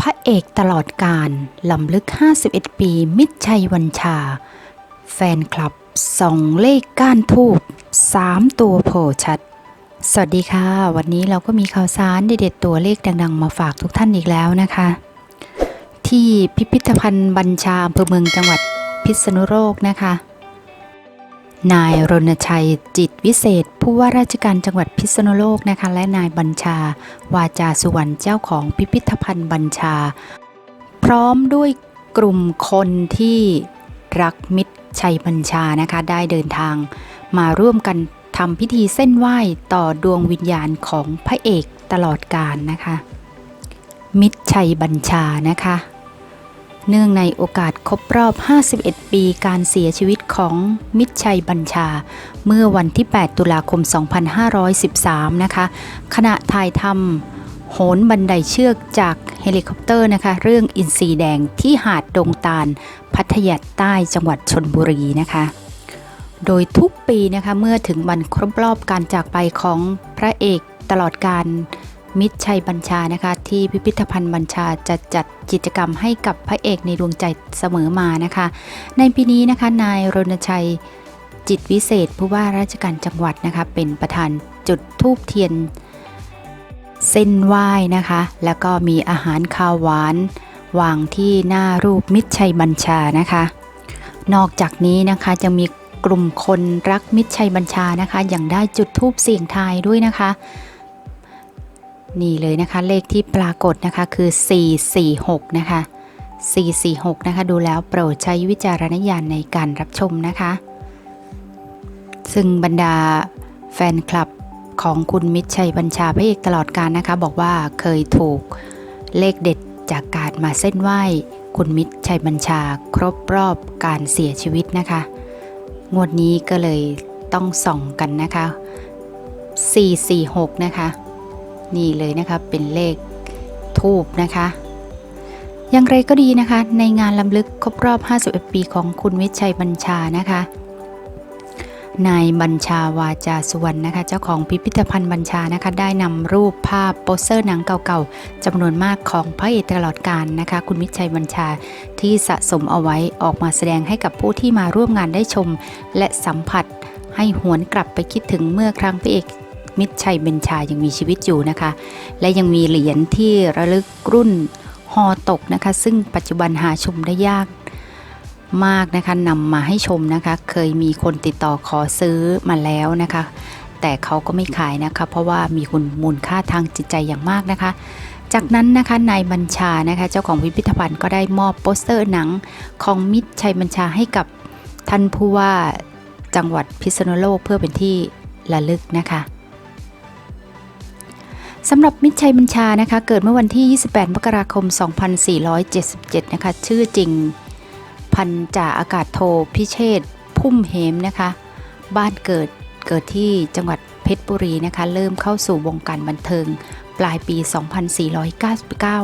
พระเอกตลอดการลำลึก 51 ปี มิตรชัยวัญชา แฟนคลับส่องเลขก้านทูบ3 ตัวโผล่ชัด สวัสดีค่ะ วันนี้เราก็มีข่าวสารเด็ดๆตัวเลขดังๆ มาฝากทุกท่านอีกแล้วนะคะ ที่พิพิธภัณฑ์บัญชาอำเภอเมืองจังหวัดพิษณุโลกนะคะ นายรณชัยจิตวิเศษ ผู้ว่าราชการจังหวัดพิษณุโลกนะคะ และนายบัญชา วาจาสุวรรณเจ้าของพิพิธภัณฑ์บัญชา พร้อมด้วยกลุ่มคนที่รักมิตรชัยบัญชานะคะ ได้เดินทาง มาร่วมกันทำพิธีเส้นไหว้ต่อดวงวิญญาณของพระเอกตลอดกาลนะคะ มิตรชัยบัญชานะคะ เนื่องในโอกาสครบรอบ 51 ปีการเสียชีวิตของมิตรชัยบัญชา เมื่อวันที่ 8 ตุลาคม 2513 นะคะ ขณะถ่ายทำโหนบันไดเชือกจากเฮลิคอปเตอร์นะคะ เรื่องอินทรีแดงที่หาดดงตาล พัทยาใต้จังหวัดชนบุรีนะคะ โดยทุกปีนะคะ เมื่อถึงวันครบรอบการจากไปของพระเอกตลอดการ มิตรชัยบัญชานะคะ ที่พิพิธภัณฑ์บัญชาจะจัดกิจกรรมให้กับพระเอกในดวงใจเสมอมานะคะ ในปีนี้นะคะนายรณชัยจิตวิเศษผู้ว่าราชการจังหวัดนะคะ เป็นประธานจุดทูบเทียน เส้นไหว้นะคะ แล้วก็มีอาหารคาวหวาน วางที่หน้ารูปมิตรชัยบัญชานะคะ นอกจากนี้นะคะจะมีกลุ่มคนรักมิตรชัยบัญชานะคะ อย่างได้จุดทูบเสี่ยงทายด้วยนะคะ นี่เลยนะคะเลขที่ปรากฏนะคะคือ 446 นะคะ 446 นะคะ ดูแล้วโปรดใช้วิจารณญาณในการรับชมนะคะ ซึ่งบรรดาแฟนคลับของคุณมิตรชัยบัญชาพระเอกตลอดการนะคะ บอกว่าเคยถูกเลขเด็ดจากการมาเส้นไหว้ คุณมิตรชัยบัญชาครบรอบการเสียชีวิตนะคะ งวดนี้ก็เลยต้องส่องกันนะคะ 446 นะคะ นี่เลยนะคะเป็นเลขทูบนะคะ อย่างไรก็ดีนะคะ ในงานลำลึกครบรอบ 51 ปีของคุณวิชัยบัญชานะคะนายบัญชาวาจาสุวรรณนะคะ เจ้าของพิพิธภัณฑ์บัญชานะคะ ได้นำรูปภาพโปสเตอร์หนังเก่าๆจำนวนมากของพระเอกตลอดกาลนะคะ คุณวิชัยบัญชาที่สะสมเอาไว้ออกมาแสดงให้กับผู้ที่มาร่วมงานได้ชม และสัมผัสให้หวนกลับไปคิดถึงเมื่อครั้งพระเอก มิตรชัยบัญชายังมีชีวิตอยู่นะคะ และยังมีเหรียญที่ระลึกรุ่นฮอตกนะคะ ซึ่งปัจจุบันหาชมได้ยากมากนะคะนำมาให้ชมนะคะ เคยมีคนติดต่อขอซื้อมาแล้วนะคะ แต่เขาก็ไม่ขายนะคะ เพราะว่ามีคุณมูลค่าทางจิตใจอย่างมากนะคะ จากนั้นนะคะนายบัญชานะคะ เจ้าของพิพิธภัณฑ์ก็ได้มอบโปสเตอร์หนังของมิตรชัยบัญชาให้กับท่านผู้ว่าจังหวัดพิษณุโลกเพื่อเป็นที่ระลึกนะคะ สำหรับมิตรชัยบัญชานะคะ เกิดเมื่อวันที่ 28 มกราคม 2477 นะคะ ชื่อจริง พันจ่าอากาศโทพิเชษพุ่มเหมนะคะ บ้านเกิดเกิดที่จังหวัดเพชรบุรีนะคะ เริ่มเข้าสู่วงการบันเทิง ปลายปี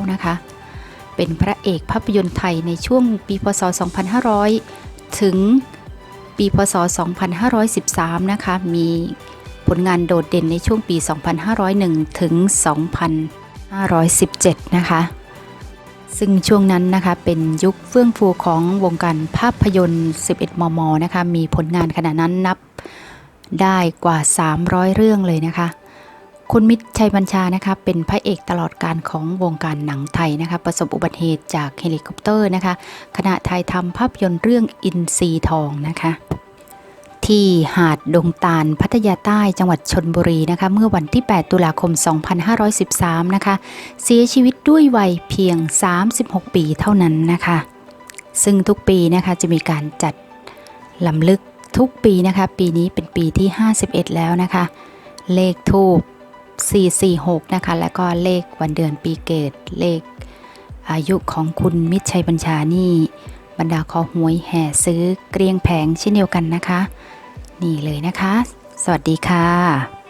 2499 นะคะ เป็นพระเอกภาพยนตร์ไทยในช่วงปีพศ 2500 ถึงปีพศ 2513 นะคะ มี ผลงานโดดเด่นในช่วงปี 2501 ถึง 2517 นะคะ ซึ่งช่วงนั้นนะคะเป็นยุคเฟื่องฟูของวงการภาพยนตร์ 11 มม นะคะ มีผลงานขณะนั้นนับได้กว่า 300 เรื่องเลยนะคะ คุณมิตรชัยบัญชานะคะ เป็นพระเอกตลอดการของวงการหนังไทยนะคะ ประสบอุบัติเหตุจากเฮลิคอปเตอร์นะคะ ขณะถ่ายทำภาพยนตร์เรื่องอินซีทองนะคะ ที่หาดดงตาลพัทยาใต้จังหวัดชนบุรีนะคะ เมื่อวันที่ 8 ตุลาคม 2513 นะคะ เสียชีวิตด้วยวัยเพียง 36 ปีเท่านั้นนะคะ ซึ่งทุกปีนะคะจะมีการจัดลำลึกทุกปีนะคะ ปีนี้เป็นปีที่ 51 แล้วนะคะ เลขทูบ446 นะคะ แล้วก็เลขวันเดือนปีเกิดเลขอายุของคุณมิตรชัยบัญชานี่บรรดาคอหวยแห่ซื้อเกลียงแผงเช่นเดียวกันนะคะ นี่เลยนะคะ สวัสดีค่ะ